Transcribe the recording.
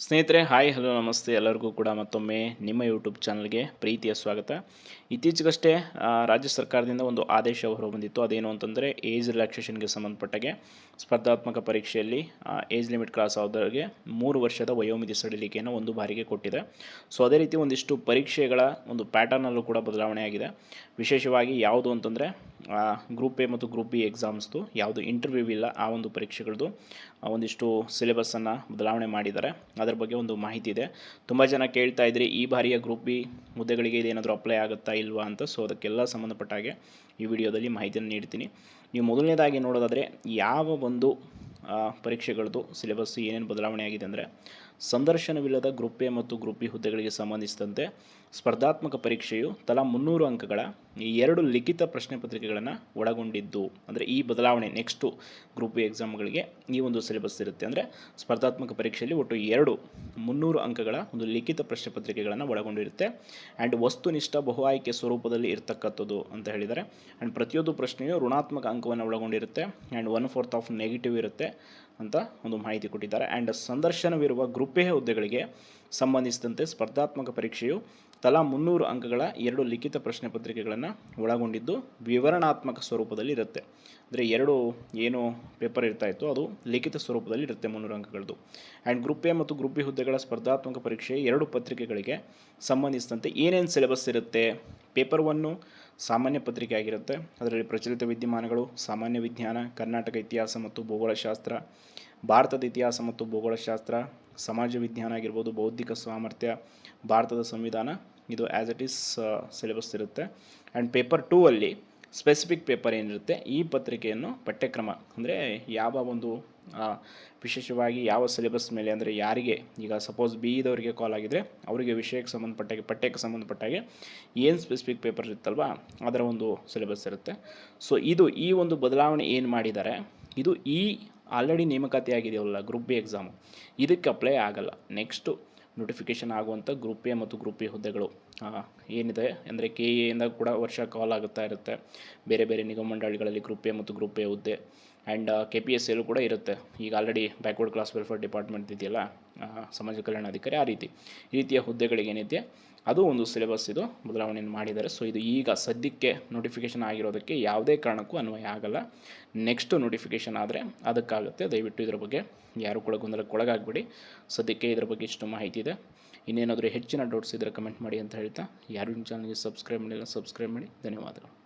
ಸ್ನೇಹಿತರೆ, hi, hello, ನಮಸ್ತೆ ಎಲ್ಲರಿಗೂ ಕೂಡ ಮತ್ತೊಮ್ಮೆ ನಿಮ್ಮ ಯೂಟ್ಯೂಬ್ ಚಾನಲ್ಗೆ ಪ್ರೀತಿಯ ಸ್ವಾಗತ. ಇತ್ತೀಚೆಗಷ್ಟೇ ರಾಜ್ಯ ಸರ್ಕಾರದಿಂದ ಒಂದು ಆದೇಶ ಹೊರಬಂದಿತ್ತು. ಅದೇನು ಅಂತಂದರೆ, ಏಜ್ ರಿಲ್ಯಾಕ್ಸೇಷನ್ಗೆ ಸಂಬಂಧಪಟ್ಟಾಗೆ ಸ್ಪರ್ಧಾತ್ಮಕ ಪರೀಕ್ಷೆಯಲ್ಲಿ ಏಜ್ ಲಿಮಿಟ್ ಕ್ರಾಸ್ ಆದವರಿಗೆ ಮೂರು ವರ್ಷದ ವಯೋಮಿತಿ ಸಡಿಲಿಕೆಯನ್ನು ಒಂದು ಬಾರಿಗೆ ಕೊಟ್ಟಿದೆ. ಸೊ, ಅದೇ ರೀತಿ ಒಂದಿಷ್ಟು ಪರೀಕ್ಷೆಗಳ ಒಂದು ಪ್ಯಾಟರ್ನಲ್ಲೂ ಕೂಡ ಬದಲಾವಣೆ ಆಗಿದೆ ವಿಶೇಷವಾಗಿ ಯಾವುದು ಅಂತಂದರೆ ಗ್ರೂಪ್ ಎ ಮತ್ತು ಗ್ರೂಪ್ ಬಿ ಎಕ್ಸಾಮ್ಸ್ದು ಯಾವುದು ಇಂಟರ್ವ್ಯೂ ಇಲ್ಲ, ಆ ಒಂದು ಪರೀಕ್ಷೆಗಳದ್ದು ಒಂದಿಷ್ಟು ಸಿಲೆಬಸ್ಸನ್ನು ಬದಲಾವಣೆ ಮಾಡಿದ್ದಾರೆ. ಅದರ ಬಗ್ಗೆ ಒಂದು ಮಾಹಿತಿ ಇದೆ. ತುಂಬ ಜನ ಕೇಳ್ತಾ ಇದ್ರಿ, ಈ ಬಾರಿಯ ಗ್ರೂಪ್ ಬಿ ಹುದ್ದೆಗಳಿಗೆ ಇದೇನಾದರೂ ಅಪ್ಲೈ ಆಗುತ್ತಾ ಇಲ್ವಾ ಅಂತ. ಸೊ ಅದಕ್ಕೆಲ್ಲ ಸಂಬಂಧಪಟ್ಟ ಹಾಗೆ ಈ ವಿಡಿಯೋದಲ್ಲಿ ಮಾಹಿತಿಯನ್ನು ನೀಡ್ತೀನಿ. ನೀವು ಮೊದಲನೇದಾಗಿ ನೋಡೋದಾದರೆ, ಯಾವ ಒಂದು ಪರೀಕ್ಷೆಗಳದ್ದು ಸಿಲೆಬಸ್ ಏನೇನು ಬದಲಾವಣೆ ಆಗಿದೆ ಅಂದರೆ ಸಂದರ್ಶನವಿಲ್ಲದ ಗ್ರೂಪ್ ಎ ಮತ್ತು ಗ್ರೂಪ್ ಬಿ ಹುದ್ದೆಗಳಿಗೆ ಸಂಬಂಧಿಸಿದಂತೆ ಸ್ಪರ್ಧಾತ್ಮಕ ಪರೀಕ್ಷೆಯು ತಲಾ ಮುನ್ನೂರು ಅಂಕಗಳ ಈ ಎರಡು ಲಿಖಿತ ಪ್ರಶ್ನೆ ಪತ್ರಿಕೆಗಳನ್ನು ಒಳಗೊಂಡಿದ್ದು. ಅಂದರೆ ಈ ಬದಲಾವಣೆ ನೆಕ್ಸ್ಟು ಗ್ರೂಪ್ ಬಿ ಎಕ್ಸಾಮ್ಗಳಿಗೆ ಈ ಒಂದು ಸಿಲೆಬಸ್ ಇರುತ್ತೆ. ಅಂದರೆ ಸ್ಪರ್ಧಾತ್ಮಕ ಪರೀಕ್ಷೆಯಲ್ಲಿ ಒಟ್ಟು ಎರಡು ಮುನ್ನೂರು ಅಂಕಗಳ ಒಂದು ಲಿಖಿತ ಪ್ರಶ್ನೆ ಪತ್ರಿಕೆಗಳನ್ನು ಒಳಗೊಂಡಿರುತ್ತೆ. ಆ್ಯಂಡ್ ವಸ್ತುನಿಷ್ಠ ಬಹು ಆಯ್ಕೆ ಸ್ವರೂಪದಲ್ಲಿ ಇರತಕ್ಕಂಥದ್ದು ಅಂತ ಹೇಳಿದ್ದಾರೆ ಆ್ಯಂಡ್ ಪ್ರತಿಯೊಂದು ಪ್ರಶ್ನೆಯು ಋಣಾತ್ಮಕ ಅಂಕವನ್ನು ಒಳಗೊಂಡಿರುತ್ತೆ. And one fourth of negative ಇರುತ್ತೆ. ಅಂತ ಒಂದು ಮಾಹಿತಿ ಕೊಟ್ಟಿದ್ದಾರೆ. ಆ್ಯಂಡ್ ಸಂದರ್ಶನವಿರುವ ಗ್ರೂಪ್ ಎ ಹುದ್ದೆಗಳಿಗೆ ಸಂಬಂಧಿಸಿದಂತೆ ಸ್ಪರ್ಧಾತ್ಮಕ ಪರೀಕ್ಷೆಯು ತಲಾ ಮುನ್ನೂರು ಅಂಕಗಳ ಎರಡು ಲಿಖಿತ ಪ್ರಶ್ನೆ ಪತ್ರಿಕೆಗಳನ್ನು ಒಳಗೊಂಡಿದ್ದು ವಿವರಣಾತ್ಮಕ ಸ್ವರೂಪದಲ್ಲಿ ಇರುತ್ತೆ. ಅಂದರೆ ಎರಡು ಏನು ಪೇಪರ್ ಇರ್ತಾ ಇತ್ತು, ಅದು ಲಿಖಿತ ಸ್ವರೂಪದಲ್ಲಿ ಇರುತ್ತೆ ಮುನ್ನೂರು ಅಂಕಗಳದ್ದು. ಆ್ಯಂಡ್ ಗ್ರೂಪ್ ಎ ಮತ್ತು ಗ್ರೂಪ್ ಬಿ ಹುದ್ದೆಗಳ ಸ್ಪರ್ಧಾತ್ಮಕ ಪರೀಕ್ಷೆ ಎರಡು ಪತ್ರಿಕೆಗಳಿಗೆ ಸಂಬಂಧಿಸಿದಂತೆ ಏನೇನು ಸಿಲೆಬಸ್ ಇರುತ್ತೆ, ಪೇಪರ್ ಒನ್ನು ಸಾಮಾನ್ಯ ಪತ್ರಿಕೆ ಆಗಿರುತ್ತೆ. ಅದರಲ್ಲಿ ಪ್ರಚಲಿತ ವಿದ್ಯಮಾನಗಳು, ಸಾಮಾನ್ಯ ವಿಜ್ಞಾನ, ಕರ್ನಾಟಕ ಇತಿಹಾಸ ಮತ್ತು ಭೂಗೋಳಶಾಸ್ತ್ರ, ಭಾರತದ ಇತಿಹಾಸ ಮತ್ತು ಭೂಗೋಳಶಾಸ್ತ್ರ ಸಮಾಜ ವಿಜ್ಞಾನ ಆಗಿರ್ಬೋದು, ಬೌದ್ಧಿಕ ಸಾಮರ್ಥ್ಯ, ಭಾರತದ ಸಂವಿಧಾನ, ಇದು ಆ್ಯಸ್ ಇಟ್ ಈಸ್ ಸಿಲೆಬಸ್ ಇರುತ್ತೆ. ಆ್ಯಂಡ್ ಪೇಪರ್ ಟೂ ಅಲ್ಲಿ ಸ್ಪೆಸಿಫಿಕ್ ಪೇಪರ್ ಏನಿರುತ್ತೆ, ಈ ಪತ್ರಿಕೆಯನ್ನು ಪಠ್ಯಕ್ರಮ ಅಂದರೆ ಯಾವ ಒಂದು ವಿಶೇಷವಾಗಿ ಯಾವ ಸಿಲೆಬಸ್ ಮೇಲೆ ಅಂದರೆ ಯಾರಿಗೆ, ಈಗ ಸಪೋಸ್ ಬಿ ಇದವರಿಗೆ ಕಾಲ್ ಆಗಿದ್ರೆ ಅವರಿಗೆ ವಿಷಯಕ್ಕೆ ಸಂಬಂಧಪಟ್ಟಾಗೆ, ಪಠ್ಯಕ್ಕೆ ಸಂಬಂಧಪಟ್ಟಾಗೆ ಏನು ಸ್ಪೆಸಿಫಿಕ್ ಪೇಪರ್ ಇರುತ್ತಲ್ವಾ ಅದರ ಒಂದು ಸಿಲೆಬಸ್ ಇರುತ್ತೆ. ಸೊ ಇದು ಈ ಒಂದು ಬದಲಾವಣೆ ಏನು ಮಾಡಿದ್ದಾರೆ, ಇದು ಈ ಆಲ್ರೆಡಿ ನೇಮಕಾತಿ ಆಗಿದೆಯಲ್ಲ ಗ್ರೂಪ್ ಬಿ ಎಕ್ಸಾಮು. ಇದಕ್ಕೆ ಅಪ್ಲೈ ಆಗಲ್ಲ. ನೆಕ್ಸ್ಟು ನೋಟಿಫಿಕೇಷನ್ ಆಗುವಂಥ ಗ್ರೂಪ್ ಎ ಮತ್ತು ಗ್ರೂಪ್ ಬಿ ಹುದ್ದೆಗಳು. ಏನಿದೆ ಅಂದರೆ ಕೆ ಇಂದ ಕೂಡ ವರ್ಷ ಕಾಲ್ ಆಗುತ್ತಾ ಇರುತ್ತೆ. ಬೇರೆ ಬೇರೆ ನಿಗಮ ಮಂಡಳಿಗಳಲ್ಲಿ ಗ್ರೂಪ್ ಎ ಮತ್ತು ಗ್ರೂಪ್ ಎ ಹುದ್ದೆ. ಆ್ಯಂಡ್ ಕೆ ಪಿ ಎಸ್ ಕೂಡ ಇರುತ್ತೆ. ಈಗ already backward class welfare department ಇದೆಯಲ್ಲ ಸಮಾಜ ಕಲ್ಯಾಣ ಅಧಿಕಾರಿ ಆ ರೀತಿ. ಈ ರೀತಿಯ ಹುದ್ದೆಗಳಿಗೆ ಏನಿದೆ, ಅದು ಒಂದು ಸಿಲೆಬಸ್ ಇದು ಬದಲಾವಣೆಯನ್ನು ಮಾಡಿದ್ದಾರೆ. ಸೊ ಇದು ಈಗ ಸದ್ಯಕ್ಕೆ ನೋಟಿಫಿಕೇಷನ್ ಆಗಿರೋದಕ್ಕೆ ಯಾವುದೇ ಕಾರಣಕ್ಕೂ ಅನ್ವಯ ಆಗಲ್ಲ. ನೆಕ್ಸ್ಟು ನೋಟಿಫಿಕೇಷನ್ ಆದರೆ ಅದಕ್ಕಾಗುತ್ತೆ. ದಯವಿಟ್ಟು ಇದರ ಬಗ್ಗೆ ಯಾರು ಕೂಡ ಗೊಂದಲಕ್ಕೆ ಒಳಗಾಗಬೇಡಿ ಸದ್ಯಕ್ಕೆ ಇದರ ಬಗ್ಗೆ ಇಷ್ಟು ಮಾಹಿತಿ ಇದೆ. ಇನ್ನೇನಾದರೂ ಹೆಚ್ಚಿನ ಡೌಟ್ಸ್ ಇದ್ದರೆ ಕಮೆಂಟ್ ಮಾಡಿ ಅಂತ ಹೇಳ್ತಾ. ಯಾರು ಚಾನಲ್ಗೆ ಸಬ್ಸ್ಕ್ರೈಬ್ ಮಾಡಿಲ್ಲ ಸಬ್ಸ್ಕ್ರೈಬ್ ಮಾಡಿ. ಧನ್ಯವಾದಗಳು.